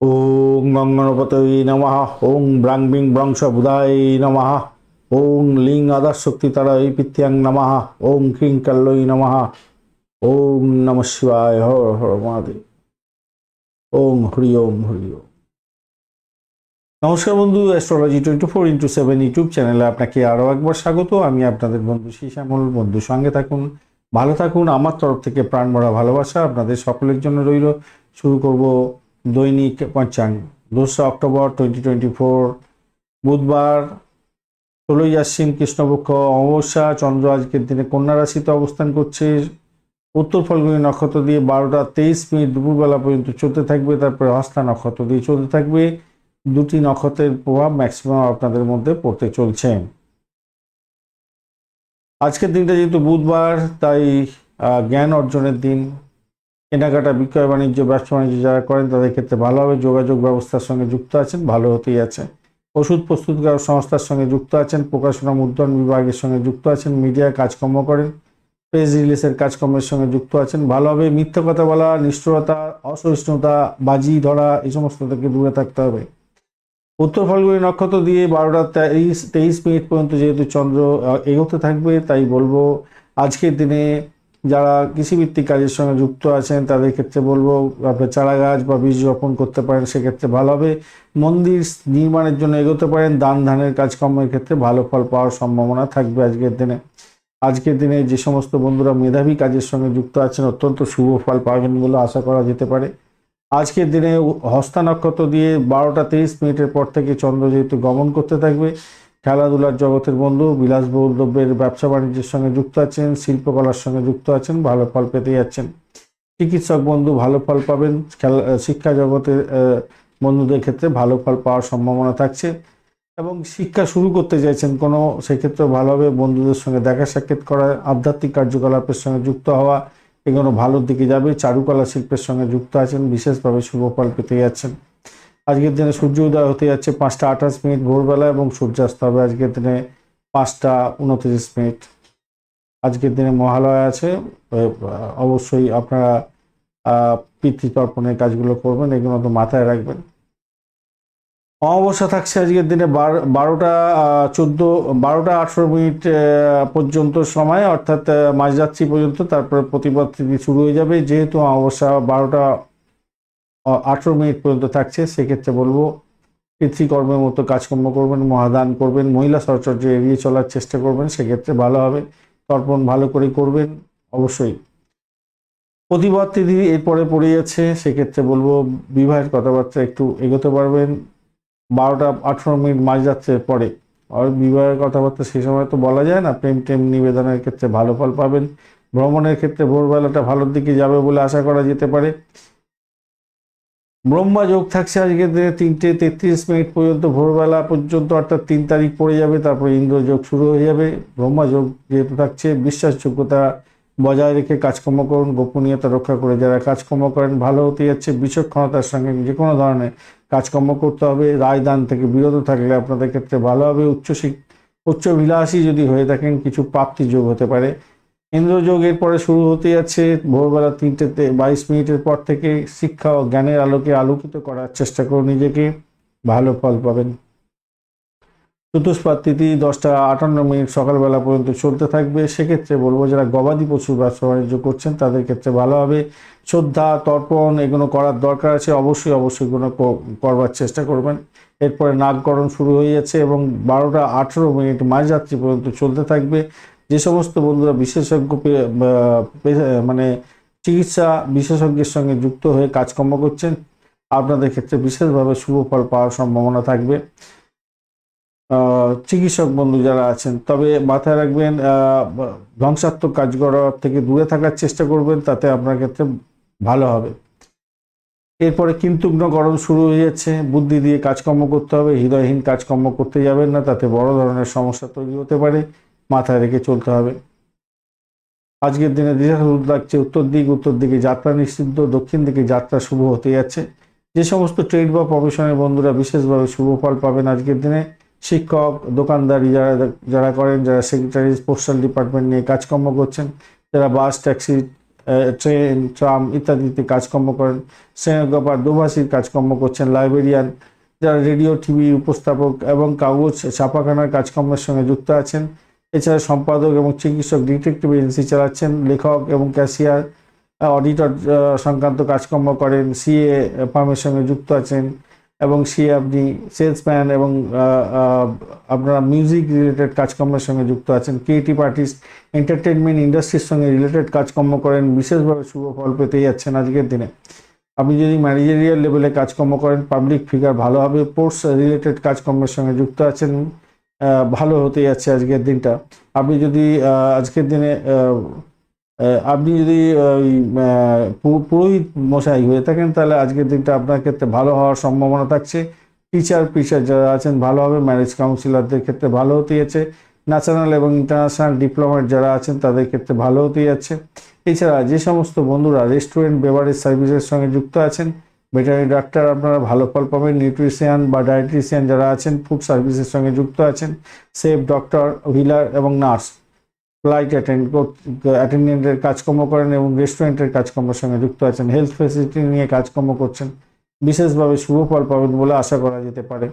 ওং গঙ্গনপতয়ে নমঃ, ওং ব্রাং বিং ব্রংশ বুধায় নমঃ, ওং লিং আদার শক্তি তারাই পিত্যাং নমঃ, ওং ক্রিং কাল্লই নমঃ ওং নম শিবায়, হর হর মহাদেব। ওং হরি ওম হরি ওম। নমস্কার বন্ধু astrology twenty four into seven YouTube চ্যানেলে আপনাকে আরও একবার স্বাগত। আমি আপনাদের বন্ধু শ্যামল বন্ধু সঙ্গে থাকুন, ভালো থাকুন। আমার তরফ থেকে প্রাণ ভরা ভালোবাসা আপনাদের সকলের জন্য রইল। শুরু করব দৈনিক পঞ্চাঙ্গ দোসরা অক্টোবর টোয়েন্টি টোয়েন্টি ফোর বুধবার ষোলোই আশ্বিন কৃষ্ণপক্ষ, অমাবস্যা, চন্দ্র আজকের দিনে কন্যা রাশিতে অবস্থান করছে। উত্তর ফলগুনি নক্ষত্র দিয়ে বারোটা তেইশ মিনিট দুপুরবেলা পর্যন্ত চলতে থাকবে, তারপরে হস্তা নক্ষত্র দিয়ে চলতে থাকবে। দুটি নক্ষত্রের প্রভাব ম্যাক্সিমাম আপনাদের মধ্যে পড়তে চলছে। আজকের দিনটা যেহেতু বুধবার, তাই জ্ঞান অর্জনের দিন। কেনাকাটা, বিক্রয়, বাণিজ্য, ব্যবসা, বাণিজ্য যারা করেন তাদের ক্ষেত্রে ভালোভাবে যোগাযোগ ব্যবস্থার সঙ্গে যুক্ত আছেন, ভালো হতেই আছে। ওষুধ প্রস্তুতকারক সংস্থার সঙ্গে যুক্ত আছেন, প্রকাশনা, মুদ্রণ বিভাগের সঙ্গে যুক্ত আছেন মিডিয়ায় কাজকর্ম করেন, প্রেস রিলিজের কাজকর্মের সঙ্গে যুক্ত আছেন ভালোভাবে মিথ্যা কথা বলা, নিষ্ঠুরতা, অসহিষ্ণুতা, বাজি ধরা, এই সমস্ত থেকে দূরে থাকতে হবে। উত্তর ফাল্গুনি নক্ষত্র দিয়ে বারোটা তেইশ তেইশ মিনিট পর্যন্ত যেহেতু চন্দ্র এগোতে থাকবে, তাই বলব আজকের দিনে যারা কৃষিভিত্তিক কাজের সঙ্গে যুক্ত আছেন, তাদের ক্ষেত্রে বলব আপনার চারা গাছ বা বীজ রোপণ করতে পারেন, সেক্ষেত্রে ভালো হবে। মন্দির নির্মাণের জন্য এগোতে পারেন, দান ধানের কাজকর্মের ক্ষেত্রে ভালো ফল পাওয়ার সম্ভাবনা থাকবে আজকের দিনে। আজকের দিনে যে সমস্ত বন্ধুরা মেধাবী কাজের সঙ্গে যুক্ত আছেন, অত্যন্ত শুভ ফল পাবেন বলে আশা করা যেতে পারে। আজকের দিনে হস্তা নক্ষত্র দিয়ে বারোটা তেইশ মিনিটের পর থেকে চন্দ্র যেহেতু গমন করতে থাকবে খেলাধুলার জগতের বন্ধু, বিলাসবহুল দ্রব্যের ব্যবসা বাণিজ্যের সঙ্গে যুক্ত আছেন, শিল্পকলার সঙ্গে যুক্ত আছেন, ভালো ফল পেতে যাচ্ছেন। চিকিৎসক বন্ধু, ভালো ফল পাবেন। খেলা শিক্ষা জগতের বন্ধুদের ক্ষেত্রে ভালো ফল পাওয়ার সম্ভাবনা থাকছে। এবং শিক্ষা শুরু করতে চাইছেন কোনো সেক্ষেত্রে ভালোভাবে বন্ধুদের সঙ্গে দেখা সাক্ষাৎ করা, আধ্যাত্মিক কার্যকলাপের সঙ্গে যুক্ত হওয়া, এগুলো ভালোর দিকে যাবে। চারুকলা শিল্পের সঙ্গে যুক্ত আছেন, বিশেষভাবে শুভ ফল পেতে যাচ্ছেন। আজকের দিনে সূর্য উদয় হতে যাচ্ছে পাঁচটা আঠাশ মিনিট ভোরবেলা এবং সূর্যাস্ত হবে আজকের দিনে পাঁচটা উনত্রিশ মিনিট। আজকের দিনে মহালয়া আছে অবশ্যই আপনারা পিতৃতর্পণের কাজগুলো করবেন, এগুলো তো মাথায় রাখবেন। অমাবস্যা থাকছে আজকের দিনে বার- বারোটা চোদ্দ, বারোটা আঠেরো মিনিট পর্যন্ত সময়, অর্থাৎ মাঝরাত্রি পর্যন্ত, তারপরে প্রতিপদ শুরু হয়ে যাবে। যেহেতু অমাবস্যা বারোটা আঠেরো মিনিট পর্যন্ত থাকছে, সেক্ষেত্রে বলব পিতৃকর্মের মতো কাজকর্ম করবেন, মহাদান করবেন, মহিলা সরচর্য এড়িয়ে চলার চেষ্টা করবেন, সেক্ষেত্রে ভালো হবে। তর্পণ ভালো করে করবেন, অবশ্যই। প্রতিবাদ তিথি এরপরে পড়ে যাচ্ছে, সেক্ষেত্রে বলব বিবাহের কথাবার্তা একটু এগোতে পারবেন। বারোটা আঠেরো মিনিট মাঝরাত্রের পরে আর বিবাহের কথাবার্তা সেই সময় তো বলা যায় না, প্রেম টেম নিবেদনের ক্ষেত্রে ভালো ফল পাবেন। ভ্রমণের ক্ষেত্রে ভোরবেলাটা ভালোর দিকে যাবে বলে আশা করা যেতে পারে। ব্রহ্মা যোগ থাকছে আজকের দিনে তিনটে তেত্রিশ মিনিট পর্যন্ত ভোরবেলা পর্যন্ত, অর্থাৎ তিন তারিখ পড়ে যাবে, তারপরে ইন্দ্র যোগ শুরু হয়ে যাবে। ব্রহ্মা যোগ যেহেতু থাকছে, বিশ্বাসযোগ্যতা বজায় রেখে কাজকর্ম করুন, গোপনীয়তা রক্ষা করে যারা কাজকর্ম করেন, ভালো হতে যাচ্ছে, বিচক্ষণতার সঙ্গে যে কোনো ধরনের কাজকর্ম করতে হবে। রায়দান থেকে বিরত থাকলে আপনাদের ক্ষেত্রে ভালো হবে উচ্চ শিক- উচ্চ বিলাসী যদি হয়ে থাকেন, কিছু প্রাপ্তি যোগ হতে পারে। ইন্দ্রযোগ এরপরে শুরু হতে যাচ্ছে। ভোরবেলা তিনটেতে বাইশ মিনিটের পর থেকে শিক্ষা ও জ্ঞানের আলোকে আলোকিত করার চেষ্টা করুন নিজেকে। ভালো ফল পাবেন। চতুষ্পাদ তিথি দশটা আটান্ন মিনিট সকালবেলা পর্যন্ত চলতে থাকবে। সেক্ষেত্রে বলব, যারা গবাদি পশুর ব্যবসা বাণিজ্য করছেন, তাদের ক্ষেত্রে ভালো হবে। শ্রদ্ধা, তর্পণ এগুলো করার দরকার আছে। অবশ্যই অবশ্যই এগুলো করবার চেষ্টা করবেন। এরপরে নাগকরণ শুরু হয়ে যাচ্ছে এবং বারোটা আঠেরো মিনিট মাঝরাত্রি পর্যন্ত চলতে থাকবে। যে সমস্ত বন্ধুরা বিশেষজ্ঞ মানে চিকিৎসা বিশেষজ্ঞের সঙ্গে যুক্ত হয়ে কাজকর্ম করছেন, আপনাদের ক্ষেত্রে বিশেষভাবে শুভ ফল পাওয়ার সম্ভাবনা থাকবে। চিকিৎসক বন্ধু যারা আছেন, তবে মাথায় রাখবেন ধ্বংসাত্মক কাজ করার থেকে দূরে থাকার চেষ্টা করবেন, তাতে আপনার ক্ষেত্রে ভালো হবে। এরপরে কিন্তুগ্নকরণ শুরু হয়ে যাচ্ছে, বুদ্ধি দিয়ে কাজকর্ম করতে হবে, হৃদয়হীন কাজকর্ম করতে যাবেন না, তাতে বড় ধরনের সমস্যা তৈরি হতে পারে। মাথায় রেখে চলতে হবে। আজকের দিনে দ্বিধাদ্বন্দ্ব লাগছে উত্তর দিক, উত্তর দিকে যাত্রা নিষিদ্ধ দক্ষিণ দিকে যাত্রা শুভ হতে যাচ্ছে। যে সমস্ত ট্রেড বা প্রফেশনের বন্ধুরা বিশেষভাবে শুভ ফল পাবেন আজকের দিনে, শিক্ষক, দোকানদারি যারা যারা করেন, যারা সেক্রেটারি পোস্টাল ডিপার্টমেন্ট নিয়ে কাজকর্ম করছেন, যারা বাস, ট্যাক্সি ট্রেন, ট্রাম ইত্যাদিতে কাজকর্ম করেন সেনেগোপার দোভাষীর কাজকর্ম করছেন লাইব্রেরিয়ান যারা রেডিও টিভি উপস্থাপক এবং কাগজ, ছাপাখানার কাজকর্মের সঙ্গে যুক্ত আছেন এছাড়া সম্পাদক এবং চিকিৎসক ডিটেকটিভ এজেন্সি চালাচ্ছেন, লেখক এবং ক্যাশিয়ার অডিটর সংক্রান্ত কাজকর্ম করেন, সিএ ফার্মের সঙ্গে যুক্ত আছেন এবং সে আপনি সেলসম্যান এবং আপনারা মিউজিক রিলেটেড কাজকর্মের সঙ্গে যুক্ত আছেন। ক্রিয়েটিভ আর্টিস্ট এন্টারটেনমেন্ট ইন্ডাস্ট্রির সঙ্গে রিলেটেড কাজকর্ম করেন, বিশেষভাবে শুভ ফল পেতেই যাচ্ছেন আজকের দিনে। আপনি যদি ম্যানেজেরিয়াল লেভেলে কাজকর্ম করেন, পাবলিক ফিগার ভালোভাবে স্পোর্টস রিলেটেড কাজকর্মের সঙ্গে যুক্ত আছেন ভালো হতে যাচ্ছে আজকের দিনটা। আপনি যদি আজকের দিনে আপনি যদি ওই পুরোহিত মশাই হয়ে থাকেন, তাহলে আজকের দিনটা আপনার ক্ষেত্রে ভালো হওয়ার সম্ভাবনা থাকছে। টিচার পিচার যারা আছেন, ভালো হবে ম্যারেজ কাউন্সিলরদের ক্ষেত্রে ভালো হতে যাচ্ছে। ন্যাশনাল এবং ইন্টারন্যাশনাল ডিপ্লোমেট যারা আছেন, তাদের ক্ষেত্রে ভালো হতে যাচ্ছে। এছাড়া যে সমস্ত বন্ধুরা রেস্টুরেন্ট বেভারেজ সার্ভিসের সঙ্গে যুক্ত আছেন ভেটারি ডাক্তার আপনারা ভালো ফল পাবেন নিউট্রিশিয়ান বা ডায়েটিশিয়ান যারা আছেন ফুড সার্ভিসের সঙ্গে যুক্ত আছেন সেফ ডক্টর হুইলার এবং নার্স ফ্লাইট অ্যাটেন্ড অ্যাটেন্ডেন্টের কাজকর্ম করেন এবং রেস্টুরেন্টের কাজকর্মের সঙ্গে যুক্ত আছেন হেলথ ফেসিলিটি নিয়ে কাজকর্ম করছেন, বিশেষভাবে শুভ ফল পাবেন বলে আশা করা যেতে পারে।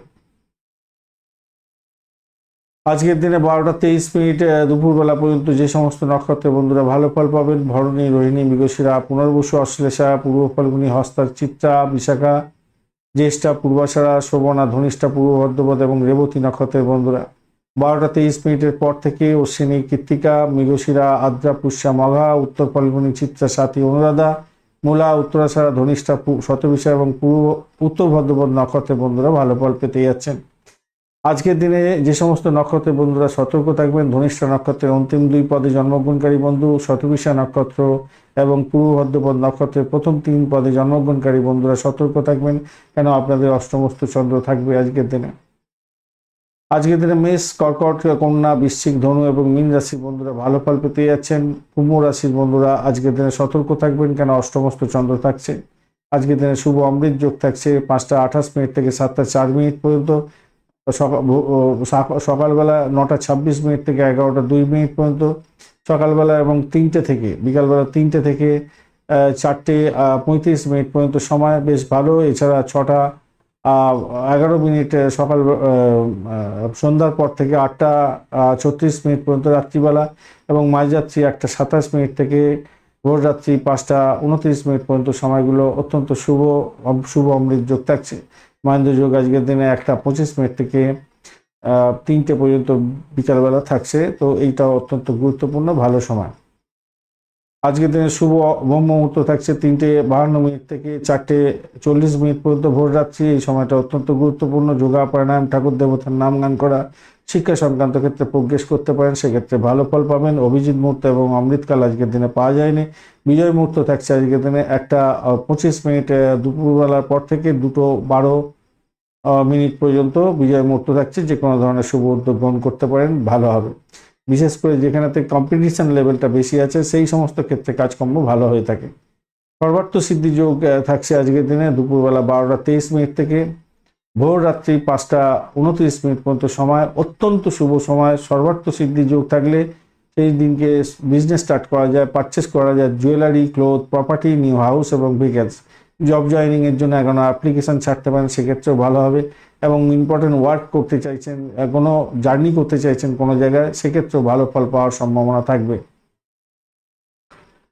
আজকের দিনে বারোটা তেইশ মিনিট দুপুরবেলা পর্যন্ত যে সমস্ত নক্ষত্রের বন্ধুরা ভালো ফল পাবেন, ভরণী, রোহিণী, মৃগশিরা, পুনর্বসু, অশ্লেষা, পূর্ব ফলগুনি, হস্তার, চিত্রা, বিশাখা, জ্যেষ্ঠা পূর্বাষাঢ়া শোভনা, ধনিষ্ঠা, পূর্ব ভদ্রপদ এবং রেবতী নক্ষত্রের বন্ধুরা। বারোটা তেইশ মিনিটের পর থেকে অশ্বিনী, কৃত্তিকা, মৃগশিরা, আদ্রা, পুষ্যা, মঘা, উত্তর ফলগুনি, চিত্রা, সাথী, অনুরাধা, মূলা উত্তরাষাঢ়া ধনিষ্ঠা শতবিশা এবং পূর্ব উত্তর ভদ্রপদ নক্ষত্রের বন্ধুরা ভালো ফল পেতে যাচ্ছেন। আজকের দিনে যে সমস্ত নক্ষত্রের বন্ধুরা সতর্ক থাকবেন, ধনিষ্ঠা নক্ষত্রের অন্তিম দুই পদে জন্মগ্রহণকারী বন্ধু শতবিশা নক্ষত্র এবং পূর্ব ভদ্রপদ নক্ষত্রের প্রথম তিন পদে জন্মগ্রহণকারী বন্ধুরা সতর্ক থাকবেন, কেন আপনাদের অষ্টমস্ত চন্দ্র থাকবে আজকের দিনে। আজকের দিনে মেষ, কর্কট, কন্যা, বৃশ্চিক, ধনু এবং মীন রাশির বন্ধুরা ভালো ফল পেতে যাচ্ছেন। কুম্ভ রাশির বন্ধুরা আজকের দিনে সতর্ক থাকবেন, কেন অষ্টমস্ত চন্দ্র থাকছে। আজকের দিনে শুভ অমৃত যোগ থাকছে পাঁচটা আঠাশ মিনিট থেকে সাতটা চার মিনিট পর্যন্ত। সকালবেলা নটা ছাব্বিশ মিনিট থেকে এগারোটা দুই মিনিট পর্যন্ত, সকালবেলা এবং তিনটে থেকে, বিকালবেলা তিনটে থেকে চারটে পঁয়ত্রিশ মিনিট পর্যন্ত সময় বেশ ভালো। এছাড়া ছটা এগারো মিনিট সকাল সন্ধ্যার পর থেকে আটটা ছত্রিশ মিনিট পর্যন্ত রাত্রিবেলা এবং মাঝরাত্রি একটা সাতাশ মিনিট থেকে ভোর রাত্রি পাঁচটা উনত্রিশ মিনিট পর্যন্ত সময়গুলো অত্যন্ত শুভ শুভ অমৃত যোগ থাকছে। মহেন্দ্র যোগ আজকের দিনে একটা পঁচিশ মিনিট থেকে তিনটে পর্যন্ত বিকালবেলা থাকছে, তো এইটা অত্যন্ত গুরুত্বপূর্ণ, ভালো সময়। আজকের দিনে শুভ ব্রহ্ম মুহূর্ত থাকছে তিনটে বাহান্ন মিনিট থেকে চারটে চল্লিশ মিনিট পর্যন্ত ভোর রাত্রি। এই সময়টা অত্যন্ত গুরুত্বপূর্ণ। যোগা, প্রাণায়াম, ঠাকুর দেবতার নাম গান করা, শিক্ষা সংক্রান্ত ক্ষেত্রে প্রোগ্রেস করতে পারেন, সেক্ষেত্রে ভালো ফল পাবেন। অভিজিৎ মুহূর্ত এবং অমৃতকাল আজকের দিনে পাওয়া যায়নি। বিজয় মুহূর্ত থাকছে আজকের দিনে একটা পঁচিশ মিনিট দুপুরবেলার পর থেকে দুটো বারো মিনিট পর্যন্ত বিজয় মুহূর্ত থাকছে, যে কোনো ধরনের শুভ উদ্যোগ গ্রহণ করতে পারেন, ভালো হবে। বিশেষ করে যেখানেতে কম্পিটিশন লেভেলটা বেশি আছে, সেই সমস্ত ক্ষেত্রে কাজকর্ম ভালো হয়ে থাকে। সর্বার্থ সিদ্ধি যোগ থাকছে আজকের দিনে দুপুরবেলা বারোটা তেইশ মিনিট থেকে। ভোর রাত্রি পাঁচটা উনত্রিশ মিনিট পর্যন্ত সময়, অত্যন্ত শুভ সময়। সর্বার্থ সিদ্ধি যোগ থাকলে সেই দিনকে বিজনেস স্টার্ট করা যায় পারচেস করা যায়। Jewellery cloth property new house এবং ভেহিকেলস জব জয়নিং এর জন্য এখনও অ্যাপ্লিকেশন ছাড়তে পারেন, সেক্ষেত্রেও ভালো হবে। এবং ইম্পর্টেন্ট ওয়ার্ক করতে চাইছেন কোনো জার্নি করতে চাইছেন কোনো জায়গায়, সেক্ষেত্রেও ভালো ফল পাওয়ার সম্ভাবনা থাকবে।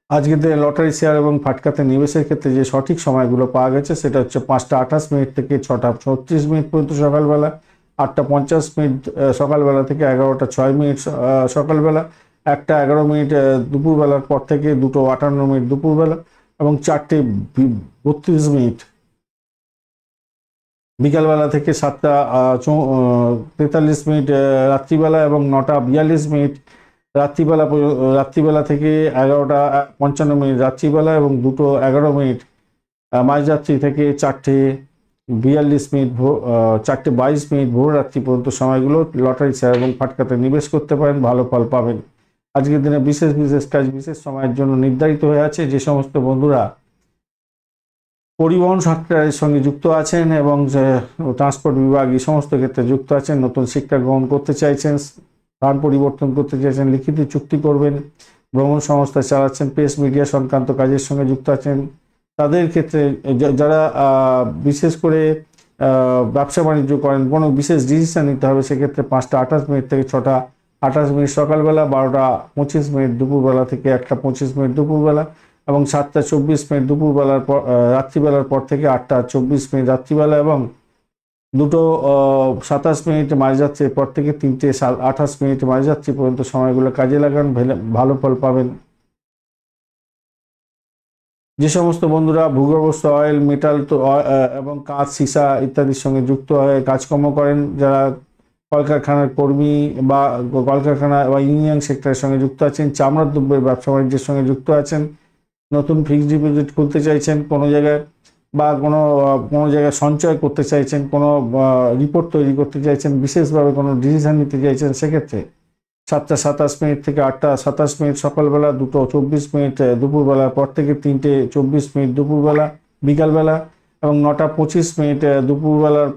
আজকের দিনে লটারি শেয়ার এবং ফাটকাতে নিবেশের ক্ষেত্রে যে সঠিক সময়গুলো পাওয়া গেছে, সেটা হচ্ছে পাঁচটা আঠাশ মিনিট থেকে ছটা ছত্রিশ মিনিট পর্যন্ত সকালবেলা, আটটা পঞ্চাশ মিনিট সকালবেলা থেকে এগারোটা ছয় মিনিট সকালবেলা, একটা এগারো মিনিট দুপুরবেলার পর থেকে দুটো আটান্ন মিনিট দুপুরবেলা এবং চারটে বত্রিশ মিনিট। বিকালবেলা থেকে সাতটা তেতাল্লিশ মিনিট রাত্রিবেলা এবং নটা বিয়াল্লিশ মিনিট। রাত্রিবেলা রাত্রিবেলা থেকে এগারোটা পঞ্চান্ন মিনিট রাত্রিবেলা এবং দুটো এগারো মিনিট মাঝরাত্রি থেকে চারটে বিয়াল্লিশ মিনিট চারটে বাইশ মিনিট ভোর রাত্রি পর্যন্ত সময়গুলো লটারি শেয়ার এবং ফাটকাতে নিবেশ করতে পারেন, ভালো ফল পাবেন। আজকের দিনে বিশেষ বিশেষ কাজ, বিশেষ সময়ের জন্য নির্ধারিত হয়ে আছে। যে সমস্ত বন্ধুরা পরিবহন সেক্টরের সঙ্গে যুক্ত আছেন এবং ট্রান্সপোর্ট বিভাগ এই সমস্ত ক্ষেত্রে যুক্ত আছেন, নতুন শিক্ষা গ্রহণ করতে চাইছেন স্থান পরিবর্তন করতে চাইছেন, লিখিত চুক্তি করবেন, ভ্রমণ সংস্থা চালাচ্ছেন, প্রেস মিডিয়া সংক্রান্ত কাজের সঙ্গে যুক্ত আছেন। তাদের ক্ষেত্রে যারা বিশেষ করে ব্যবসা বাণিজ্য করেন, কোনো বিশেষ ডিসিশন নিতে হবে, সেক্ষেত্রে পাঁচটা, আঠাশ মিনিট থেকে ছটা আঠাশ মিনিট সকালবেলা, বারোটা পঁচিশ মিনিট দুপুরবেলা থেকে একটা পঁচিশ মিনিট দুপুরবেলা এবং সাতটা চব্বিশ মিনিট দুপুরবেলার পর রাত্রিবেলার পর থেকে আটটা চব্বিশ মিনিট রাত্রিবেলা এবং দুটো সাতাশ মিনিট মাঝযাত্রীর পর থেকে তিনটে আঠাশ মিনিট মাঝযাত্রী পর্যন্ত সময়গুলো কাজে লাগান, ভেলে- ফল পাবেন। যে সমস্ত বন্ধুরা ভূগর্ভস্থ অয়েল, মেটাল এবং কাঁচ, সীসা ইত্যাদির সঙ্গে যুক্ত হয়ে কাজকর্ম করেন, যারা কলকারখানার কর্মী বা কলকারখানা বা ইউনিয়ন সেক্টরের সঙ্গে যুক্ত আছেন, চামড়ার দ্রব্যের ব্যবসা বাণিজ্যের সঙ্গে যুক্ত আছেন, নতুন ফিক্সড ডিপোজিট খুলতে চাইছেন কোনো জায়গায় বা কোনো কোনো জায়গায় সঞ্চয় করতে চাইছেন, কোনো রিপোর্ট তৈরি করতে চাইছেন, বিশেষভাবে কোনো ডিসিশন নিতে চাইছেন, সেক্ষেত্রে সাতটা সাতাশ মিনিট থেকে আটটা সাতাশ মিনিট সকালবেলা, দুটো চব্বিশ মিনিট দুপুরবেলা, পর থেকে তিনটে চব্বিশ মিনিট দুপুরবেলা, বিকালবেলা এবং নটা পঁচিশ মিনিট দুপুরবেলার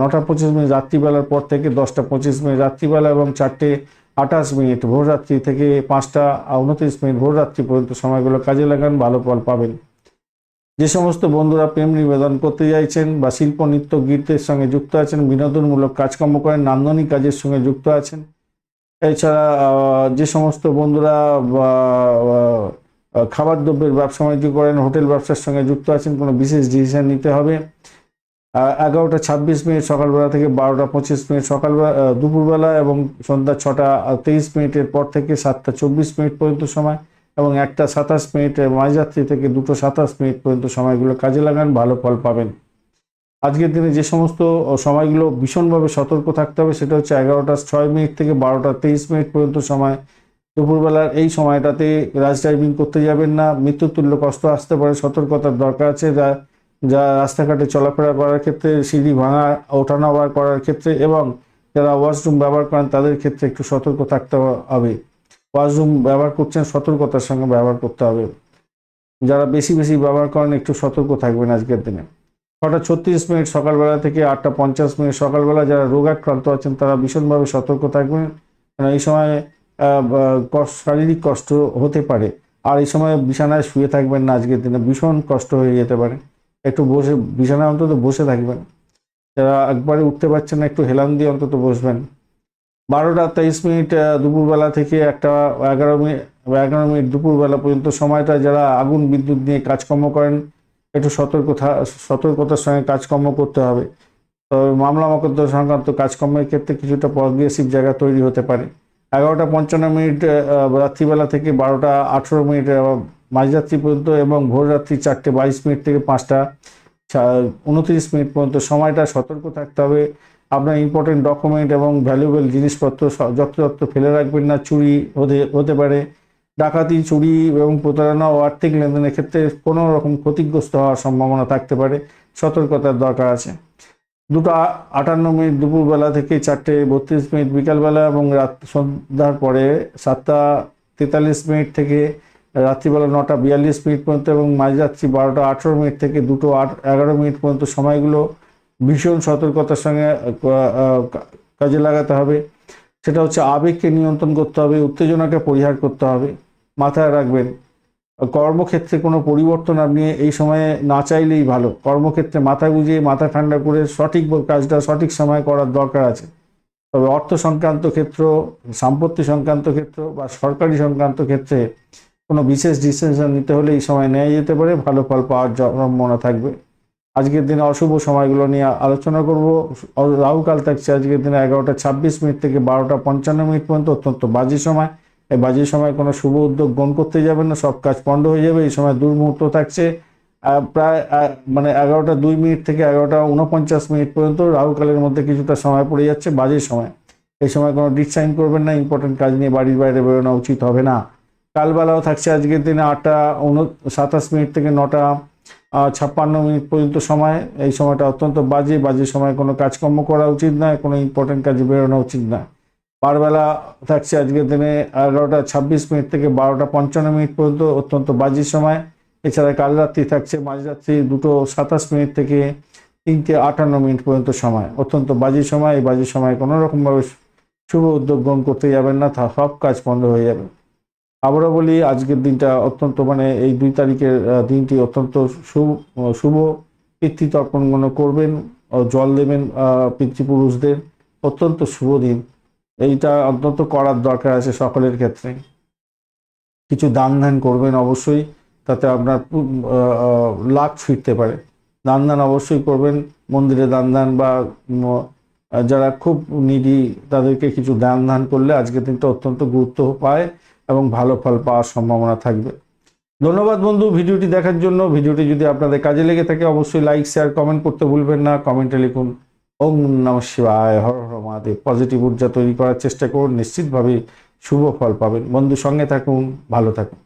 নটা পঁচিশ মিনিট রাত্রিবেলার পর থেকে দশটা পঁচিশ মিনিট রাত্রিবেলা এবং চারটে আঠাশ মিনিট ভোররাত্রি থেকে পাঁচটা উনত্রিশ মিনিট ভোররাত্রি পর্যন্ত সময়গুলো কাজে লাগান, ভালো ফল পাবেন। যে সমস্ত বন্ধুরা প্রেম নিবেদন করতে চাইছেন বা শিল্প, নৃত্য, গীতের সঙ্গে যুক্ত আছেন, বিনোদনমূলক কাজকর্ম করেন, নান্দনিক কাজের সঙ্গে যুক্ত আছেন, এছাড়া যে সমস্ত বন্ধুরা খাবার দ্রব্যের ব্যবসা বাণিজ্য করেন, হোটেল ব্যবসার সঙ্গে যুক্ত আছেন, কোনো বিশেষ ডিসিশন নিতে হবে। এগারোটা ছাব্বিশ মিনিট সকালবেলা থেকে বারোটা পঁচিশ মিনিট সকালবেলা দুপুরবেলা এবং সন্ধ্যা ছটা তেইশ মিনিটের পর থেকে সাতটা চব্বিশ মিনিট পর্যন্ত সময় এবং একটা সাতাশ মিনিট মাঝরাত্রি থেকে দুটো সাতাশ মিনিট পর্যন্ত সময়গুলো কাজে লাগান, ভালো ফল পাবেন। আজকের দিনে যে সমস্ত সময়গুলো ভীষণভাবে সতর্ক থাকতে হবে, সেটা হচ্ছে এগারোটা ছয় মিনিট থেকে বারোটা তেইশ মিনিট পর্যন্ত সময় দুপুরবেলার এই সময়টাতে রাজ ড্রাইভিং করতে যাবেন না, মৃত্যুতুল্য কষ্ট আসতে পারে, সতর্কতার দরকার আছে, যা যা রাস্তাঘাটে চলাফেরা করার ক্ষেত্রে, সিঁড়ি ভাঙা, ওঠানামা করার ক্ষেত্রে এবং যারা ওয়াশরুম ব্যবহার করেন তাদের ক্ষেত্রে একটু সতর্ক থাকতে হবে। ওয়াশরুম ব্যবহার করছেন, সতর্কতার সঙ্গে ব্যবহার করতে হবে। যারা বেশি বেশি ব্যবহার করেন, একটু সতর্ক থাকবেন আজকের দিনে। ছটা ছত্রিশ মিনিট সকালবেলা থেকে আটটা পঞ্চাশ মিনিট সকালবেলা যারা রোগাক্রান্ত আছেন, তারা ভীষণভাবে সতর্ক থাকবেন। কারণ এই সময় শারীরিক কষ্ট হতে পারে। আর এই সময় বিছানায় শুয়ে থাকবেন না আজকের দিনে, ভীষণ কষ্ট হয়ে যেতে পারে। একটু বসে, বিছানায় অন্তত বসে থাকবেন। যারা একবারে উঠতে পারছেন না, একটু হেলান দিয়ে অন্তত বসবেন। বারোটা তেইশ মিনিট দুপুরবেলা থেকে একটা এগারো মিনিট এগারো মিনিট দুপুরবেলা পর্যন্ত সময়টা যারা আগুন, বিদ্যুৎ নিয়ে কাজকর্ম করেন, একটু সতর্ক সতর্কতার সঙ্গে কাজকর্ম করতে হবে। তবে মামলা মকদ্দমা সংক্রান্ত কাজকর্মের ক্ষেত্রে কিছুটা প্রগ্রেসিভ জায়গা তৈরি হতে পারে। এগারোটা পঞ্চান্ন মিনিট রাত্রিবেলা থেকে বারোটা আঠেরো মিনিট মাঝরাত্রি পর্যন্ত এবং ভোর রাত্রি চারটে বাইশ মিনিট থেকে পাঁচটা উনত্রিশ মিনিট পর্যন্ত সময়টা সতর্ক থাকতে হবে। আপনার ইম্পর্টেন্ট ডকুমেন্ট এবং ভ্যালুয়েবল জিনিসপত্র যত্রতত্র ফেলে রাখবেন না, চুরি হতে হতে পারে। ডাকাতি, চুরি এবং প্রতারণা ও আর্থিক লেনদেনের ক্ষেত্রে কোনো রকম ক্ষতিগ্রস্ত হওয়ার সম্ভাবনা থাকতে পারে। সতর্কতার দরকার আছে। দুটো আটান্ন মিনিট দুপুরবেলা থেকে চারটে বত্রিশ মিনিট বিকালবেলা এবং রাত সন্ধ্যার পরে সাতটা তেতাল্লিশ মিনিট থেকে রাত্রিবেলা নটা বিয়াল্লিশ মিনিট পর্যন্ত এবং মাঝরাত্রি বারোটা আঠেরো মিনিট থেকে দুটো আট এগারো মিনিট পর্যন্ত সময়গুলো ভীষণ সতর্কতার সঙ্গে কাজে লাগাতে হবে। সেটা হচ্ছে আবেগকে নিয়ন্ত্রণ করতে হবে, উত্তেজনাকে পরিহার করতে হবে। মাথায় রাখবেন। কর্মক্ষেত্রে কোনো পরিবর্তন আপনি এই সময়ে না চাইলেই ভালো। কর্মক্ষেত্রে মাথা গুজিয়ে, মাথা ঠান্ডা করে সঠিক কাজটা সঠিক সময়ে করার দরকার আছে। তবে অর্থ সংক্রান্ত ক্ষেত্র, সম্পত্তি সংক্রান্ত ক্ষেত্র বা সরকারি সংক্রান্ত ক্ষেত্রে কোনো বিশেষ ডিসিশন নিতে হলে এই সময় নেওয়া যেতে পারে। ভালো ফল পাওয়ার সম্ভাবনা থাকবে। আজকের দিনে অশুভ সময়গুলো নিয়ে আলোচনা করব। রাহুকাল থাকছে আজকের দিনে এগারোটা ছাব্বিশ মিনিট থেকে বারোটা পঞ্চান্ন মিনিট পর্যন্ত অত্যন্ত বাজে সময়। এই বাজে সময় কোনো শুভ উদ্যোগ গ্রহণ করতে যাবেন না, সব কাজ পণ্ড হয়ে যাবে, এই সময় দুর্মুহূর্ত থাকছে। প্রায় মানে এগারোটা দুই মিনিট থেকে এগারোটা উনপঞ্চাশ মিনিট পর্যন্ত রাহুকালের মধ্যে কিছুটা সময় পড়ে যাচ্ছে, বাজে সময়। এই সময় কোনো ডিসাইন করবেন না ইম্পর্টেন্ট কাজ নিয়ে বাড়ির বাইরে বেরোনো উচিত হবে না। কালবেলাও থাকছে আজকের দিনে আটটা উন, সাতাশ মিনিট থেকে নটা ছাপ্পান্ন মিনিট পর্যন্ত সময়। এই সময়টা অত্যন্ত বাজে বাজে সময় কোনো কাজকর্ম করা উচিত নয়, কোনো ইম্পর্টেন্ট কাজে বেরোনো উচিত নয়। বারবেলা থাকছে আজকের দিনে এগারোটা ছাব্বিশ মিনিট থেকে বারোটা পঞ্চান্ন মিনিট পর্যন্ত অত্যন্ত বাজে সময়। এছাড়া কাল রাত্রি থাকছে মাঝরাত্রি দুটো সাতাশ মিনিট থেকে তিনটে আটান্ন মিনিট পর্যন্ত সময়। অত্যন্ত বাজে সময়। এই বাজে সময় কোনো রকমভাবে শুভ উদ্যোগ গ্রহণ করতে যাবেন না। তা সব কাজ বন্ধ হয়ে যাবে। আবারও বলি, আজকের দিনটা অত্যন্ত মানে এই দুই তারিখের দিনটি অত্যন্ত শুভ শুভ। পিতৃতর্পণ করবেন জল দেবেন পিতৃপুরুষদের। অত্যন্ত শুভ দিন। এইটা অন্তত করার দরকার আছে সকলের ক্ষেত্রে। কিছু দান ধ্যান করবেন অবশ্যই, তাতে আপনার লাভ ফিরতে পারে। দান দান অবশ্যই করবেন, মন্দিরে দান দান বা যারা খুব নিডি তাদেরকে কিছু দান দান করলে আজকের দিনটা অত্যন্ত গুরুত্ব পায় এবং ভালো ফল পাওয়ার সম্ভাবনা থাকবে। ধন্যবাদ বন্ধু ভিডিওটি দেখার জন্য। ভিডিওটি যদি আপনাদের কাজে লেগে থাকে, অবশ্যই লাইক শেয়ার কমেন্ট করতে ভুলবেন না। কমেন্টে লিখুন ওম নম শিবায়, হর হর মহাদেব। পজিটিভ ঊর্জা তৈরি করার চেষ্টা করুন নিশ্চিতভাবে শুভ ফল পাবেন। বন্ধু সঙ্গে থাকুন, ভালো থাকুন।